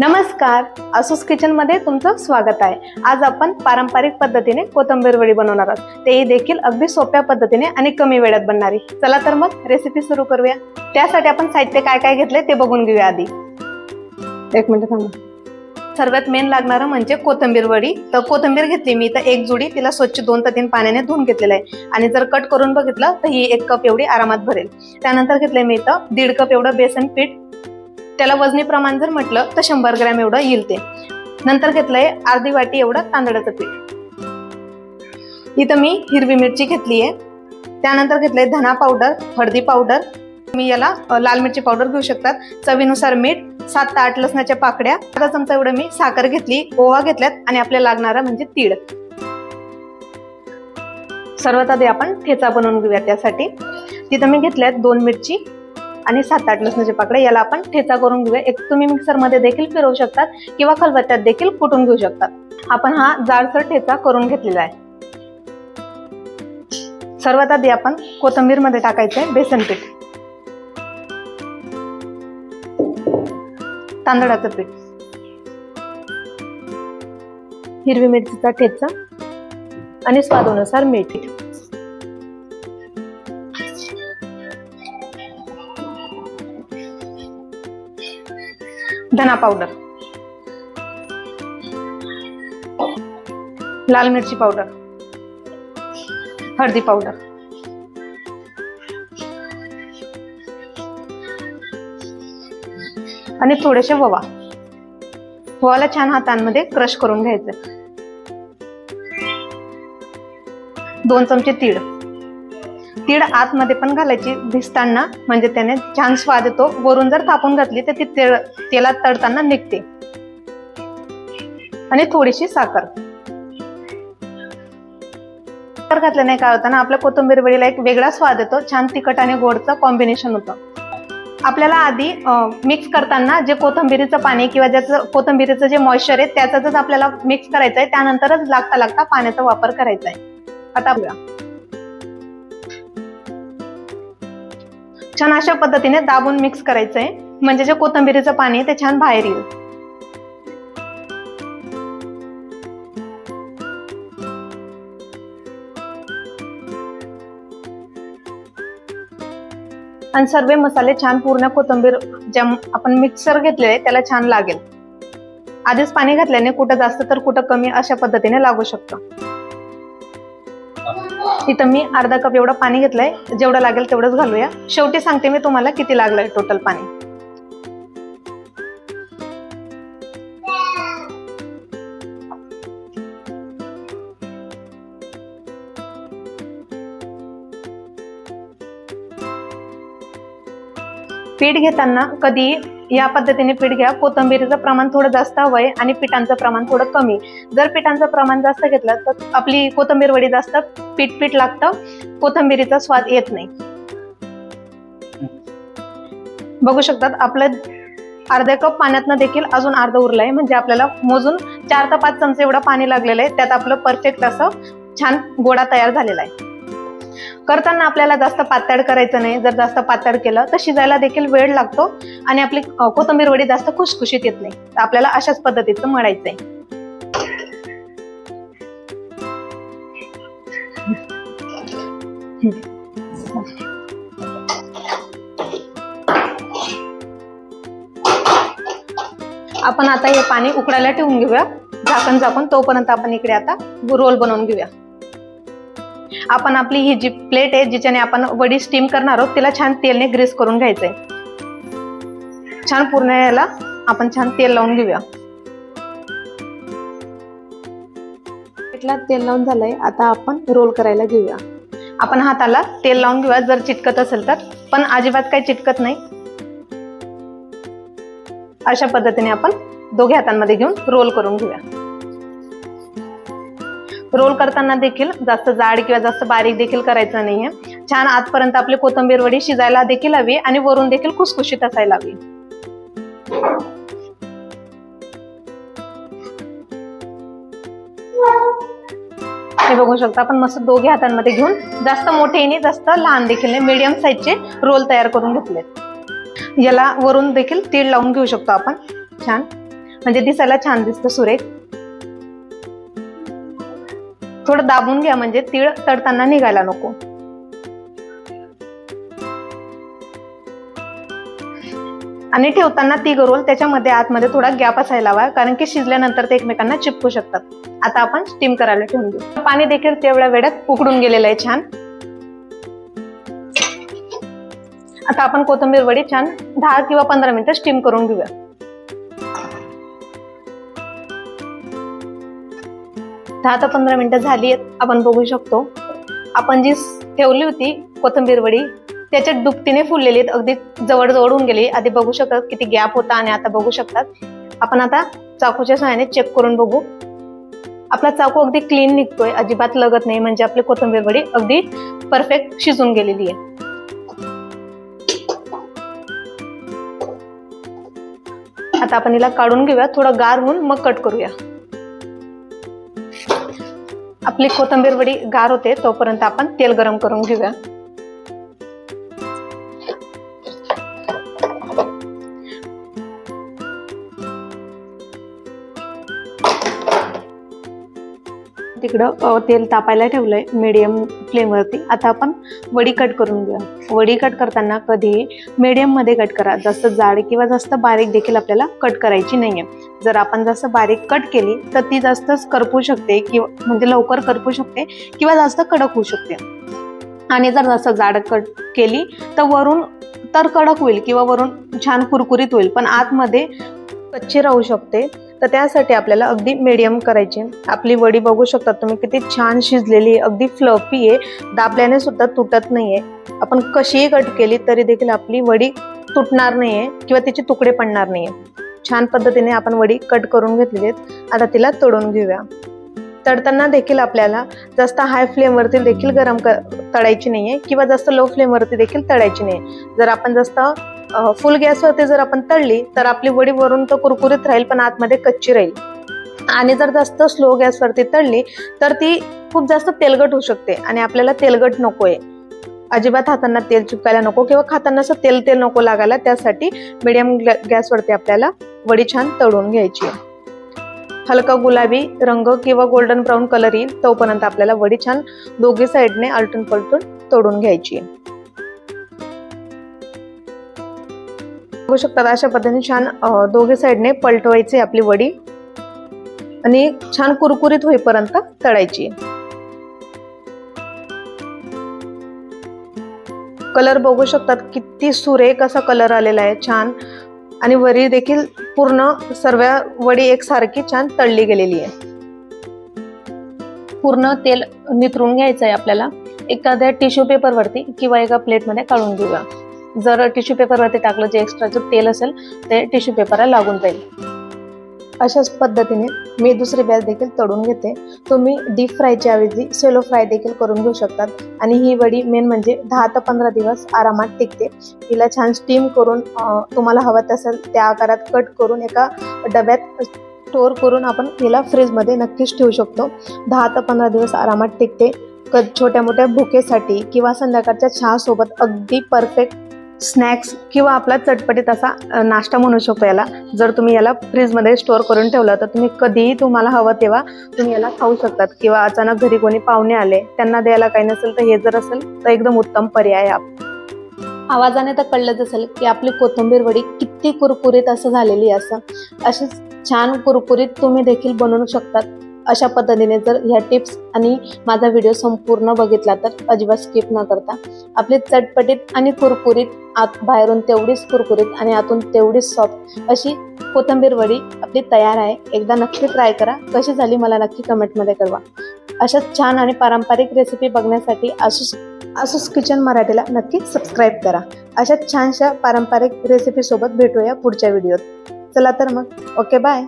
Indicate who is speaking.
Speaker 1: नमस्कार. असूस किचनमध्ये तुमचं स्वागत आहे. आज आपण पारंपरिक पद्धतीने कोथिंबीर वडी बनवणार आहोत. तेही देखील अगदी सोप्या पद्धतीने आणि कमी वेळात बनणारी. चला तर मग रेसिपी सुरू करूया. त्यासाठी आपण साहित्य काय काय घेतले ते बघून घेऊया आधी. एक मिनिट थांबा. सर्वात मेन लागणारं म्हणजे कोथिंबीर वडी. तर कोथिंबीर घेतली मी तर एक जुडी तिला स्वच्छ दोन ते तीन पाण्याने धुवून घेतलेलं आहे. आणि जर कट करून बघितलं तर ही एक कप एवढी आरामात भरेल. त्यानंतर घेतलंय मी इथं दीड कप एवढं बेसन पीठ त्याला वजनी प्रमाण जर म्हटलं तर शंभर ग्रॅम एवढं येईल ते. नंतर घेतलंय अर्धी वाटी एवढं तांदळाचं पीठ. इथं मी हिरवी मिरची घेतली आहे त्यानंतर घेतलंय धना पावडर हळदी पावडर. तुम्ही याला लाल मिरची पावडर घेऊ शकतात. चवीनुसार मीठ सात ते आठ लसणाच्या पाकड्या. अर्धा चमचा एवढं मी साखर घेतली ओवा घेतल्यात आणि आपल्याला लागणारा म्हणजे तीळ. सर्वात आधी आपण ठेचा बनवून घेऊया त्यासाठी. तिथं मी घेतल्यात दोन मिरची. आणि सात आठ लसणाचे पाकडे याला आपण ठेचा करून घेऊया. एक तुम्ही मिक्सरमध्ये देखील फिरवू शकतात किंवा खलबत्त्यात देखील कुटून घेऊ शकतात. आपण हा जाडसर ठेचा करून घेतलेला आहे. सर्वात आधी आपण कोथिंबीरमध्ये टाकायचे बेसन पीठ. तांदळाचं पीठ. हिरवी मिरचीचा ठेचा आणि स्वादानुसार मीठ. धना पावडर लाल मिरची पावडर हळदी पावडर आणि थोडेसे ववा ववाला छान हातांमध्ये क्रश करून घ्यायचं. दोन चमचे तीळ. तीळ आतमध्ये पण घालायची भिजताना म्हणजे त्याने छान स्वाद येतो. वरून जर थापून घातली तर ती तेल तेलात तळताना निघते. आणि थोडीशी साखर. साखर घातल्याने काय होतं ना आपल्या कोथिंबीर वडीला एक वेगळा स्वाद येतो छान तिखट आणि गोडचं कॉम्बिनेशन होतं. आपल्याला आधी मिक्स करताना जे कोथिंबीरीचं पाणी किंवा ज्याचं कोथिंबीरीचं जे मॉइश्चर आहे त्याचाच आपल्याला मिक्स करायचं आहे त्यानंतरच लागता लागता पाण्याचा वापर करायचा आहे आता छान अशा पद्धतीने दाबून मिक्स करायचंय. म्हणजे जे कोथिंबीरीचं पाणी ते छान बाहेर येईल. आणि सर्व मसाले छान पूर्ण कोथिंबीर ज्या आपण मिक्सर घेतलेले त्याला छान लागेल. आधीच पाणी घातल्याने कुठं जास्त तर कुठं कमी अशा पद्धतीने लागू शकतं. इथं मी अर्धा कप एवढं पाणी घेतलंय. जेवढं लागेल तेवढंच घालूया. शेवटी सांगते मी तुम्हाला किती लागलंय टोटल पाणी. पीठ घेताना कधी या पद्धतीने पीठ घ्या. कोथिंबीरीचं प्रमाण थोडं जास्त हवंय आणि पिठांचं प्रमाण थोडं कमी. जर पिठांचं प्रमाण जास्त घेतलं तर आपली कोथिंबीर वडी जास्त पीठ पीठ लागतं. कोथंबीरीचा स्वाद येत नाही. बघू शकतात आपलं अर्ध्या कप पाण्यातनं देखील अजून अर्ध उरलंय. म्हणजे आपल्याला मोजून चार ते पाच चमचे एवढं पाणी लागलेलं आहे. त्यात आपलं परफेक्ट असं छान गोडा तयार झालेला आहे. करताना आपल्याला जास्त पातळ करायचं नाही. जर जास्त पातळ केलं तर शिजायला देखील वेळ लागतो आणि आपली कोथंबीर कोथिंबीर वडी जास्त खुशखुशीत येत नाही. तर आपल्याला अशाच पद्धतीचं मळायचंय. आपण आता हे पाणी उकडायला ठेवून घेऊया. झाकण झाकून तोपर्यंत आपण इकडे आता रोल बनवून घेऊया. आपण आपली ही जी प्लेट आहे जिच्याने आपण वडी स्टीम करणार आहोत तिला छान तेलने ग्रीस करून घ्यायचंय. छान पूर्ण याला आपण छान तेल लावून घेऊया. प्लेटला तेल लावून झालंय आता आपण रोल करायला घेऊया. आपण हाताला तेल लावून घेऊया जर चिटकत असेल तर. पण अजिबात काही चिटकत नाही. अशा पद्धतीने आपण दोघे हातांमध्ये घेऊन रोल करून घेऊया. रोल करताना देखील जास्त जाड किंवा जास्त बारीक देखील करायचं नाहीये. छान आतपर्यंत आपली कोथिंबीर वडी शिजायला देखील हवी आणि वरून देखील खुसखुशीत असायला हवी. हे बघू शकता आपण मस्त दोघे हातांमध्ये घेऊन जास्त मोठे नाही जास्त लहान देखील नाही मीडियम साईजचे रोल तयार करून घेतलेत. याला वरून देखील तीळ लावून घेऊ शकतो आपण. छान. म्हणजे दिसायला छान दिसतं सुरेख. थोडं दाबून घ्या म्हणजे तीळ तडताना निघायला नको. आणि ठेवताना ती गरोल त्याच्यामध्ये आतमध्ये थोडा गॅप असायला हवा कारण की शिजल्यानंतर ते एकमेकांना चिपकू शकतात. आता आपण स्टीम करायला ठेवून देऊ. पाणी देखील तेवढ्या वेळात उकडून गेलेलं आहे छान. आता आपण कोथिंबीर वडी छान दहा किंवा पंधरा मिनिटं स्टीम करून घेऊया. दहा ते पंधरा मिनिटं झाली आहेत आपण बघू शकतो. आपण जी ठेवली होती कोथिंबीर वडी त्याच्यात दुपटीने फुललेली आहेत. अगदी जवळ जवळ होऊन गेली. आधी बघू शकतात किती गॅप होता आणि आता बघू शकतात. आपण आता चाकूच्या सहाय्याने चेक करून बघू. आपला चाकू अगदी क्लीन निघतोय. अजिबात लगत नाही. म्हणजे आपली कोथिंबीर वडी अगदी परफेक्ट शिजून गेलेली आहे. आता आपण हिला काढून घेऊया. थोडं गार होऊन मग कट करूया. आपली कोथिंबीर वडी गार होते तोपर्यंत आपण तेल गरम करून घेऊया. तिकडं तेल तापायला ठेवलंय मीडियम फ्लेमवरती आता आपण वडी कट करून घेऊया. वडी कट करताना कधी मीडियममध्ये कट करा. जास्त जाड किंवा जास्त बारीक देखील आपल्याला कट करायची नाहीये. जर आपण जास्त बारीक कट केली तर ती जास्तच करपू शकते किंवा म्हणजे लवकर करपू शकते किंवा जास्त कडक होऊ शकते. आणि जर जास्त जाड कट केली तर वरून तर कडक होईल किंवा वरून छान कुरकुरीत होईल. पण आतमध्ये कच्ची राहू शकते. तर त्यासाठी आपल्याला अगदी मीडियम करायची. आपली वडी बघू शकता तुम्ही किती छान शिजलेली आहे अगदी फ्लफी आहे. दाबल्याने सुद्धा तुटत नाहीये. आपण कशीही कट केली तरी देखील आपली वडी तुटणार नाहीये किंवा तिचे तुकडे पडणार नाहीये. छान पद्धतीने आपण वडी कट करून घेतलेली आहेत. आता तिला तोडून घेऊया. तळताना देखील आपल्याला जास्त हाय फ्लेमवरती देखील गरम क तळायची नाहीये किंवा जास्त लो फ्लेमवरती देखील तळायची नाही जर आपण जास्त फुल गॅसवरती जर आपण तळली तर आपली वडी वरून तर कुरकुरीत राहील पण आतमध्ये कच्ची राहील. आणि जर जास्त स्लो गॅसवरती तळली तर ती खूप जास्त तेलगट होऊ शकते आणि आपल्याला तेलगट आहे अजिबात हातांना तेल चिपकायला नको किंवा खाताना असं तेल तेल नको लागायला त्यासाठी मिडियम गॅसवरती आपल्याला वडी छान तळून घ्यायची आहे. हलका गुलाबी रंग किंवा गोल्डन ब्राऊन कलर येईल तोपर्यंत आपल्याला वडी छान दोघी साईडने आलटून पलटून तोडून घ्यायची बघू शकतात अशा पद्धतीने छान दोघी साईडने पलटवायची आपली वडी. आणि छान कुरकुरीत होईपर्यंत तळायची कलर बघू शकतात किती सुरेख असा कलर आलेला आहे छान. आणि वरी देखील पूर्ण सर्व वडी एकसारखी छान तळली गेलेली आहे. पूर्ण तेल नितरून घ्यायचं आहे आपल्याला. एखाद्या टिश्यू पेपरवरती किंवा एका प्लेटमध्ये काढून घेऊया. जर टिश्यू पेपरवरती टाकलं जे एक्स्ट्राचं तेल असेल ते टिश्यू पेपरला लागून जाईल. अशाच पद्धतीने मी दुसरी बॅच देखील तळून घेते. तुम्ही डीप फ्रायच्या ऐवजी सेलो फ्राय देखील करून घेऊ शकतात. आणि ही वडी मेन म्हणजे दहा ते पंधरा दिवस आरामात टिकते. तिला छान स्टीम करून तुम्हाला हवं असेल त्या आकारात कट करून एका डब्यात स्टोअर करून आपण हिला फ्रीजमध्ये नक्कीच ठेवू शकतो. दहा ते पंधरा दिवस आरामात टिकते. क छोट्या मोठ्या भुकेसाठी किंवा संध्याकाळच्या चहासोबत अगदी परफेक्ट स्नॅक्स किंवा आपला चटपटीत असा नाश्ता म्हणू शकतो याला. जर तुम्ही याला फ्रीजमध्ये स्टोअर करून ठेवलं तर तुम्ही कधीही तुम्हाला हवं तेव्हा तुम्ही याला खाऊ शकतात. किंवा अचानक घरी कोणी पाहुणे आले त्यांना द्यायला काही नसेल तर हे जर असेल तर एकदम उत्तम पर्याय आहे आवाजाने तर कळलंच असेल की आपली कोथिंबीर वडी किती कुरकुरीत असं झालेली असं. अशीच छान कुरकुरीत तुम्ही देखील बनवू शकतात. अशा पद्धतीने जर ह्या टिप्स आणि माझा व्हिडिओ संपूर्ण बघितला तर अजिबात स्किप न करता आपली चटपटीत आणि कुरकुरीत आत बाहेरून तेवढीच कुरकुरीत आणि आतून तेवढीच सॉफ्ट अशी कोथिंबीर वडी आपली तयार आहे. एकदा नक्की ट्राय करा. कशी झाली मला नक्की कमेंटमध्ये कळवा. अशाच छान आणि पारंपरिक रेसिपी बघण्यासाठी आसूस आसूस किचन मराठीला नक्की सबस्क्राईब करा. अशाच छानशा पारंपरिक रेसिपीसोबत भेटूया पुढच्या व्हिडिओत चला तर मग. Okay bye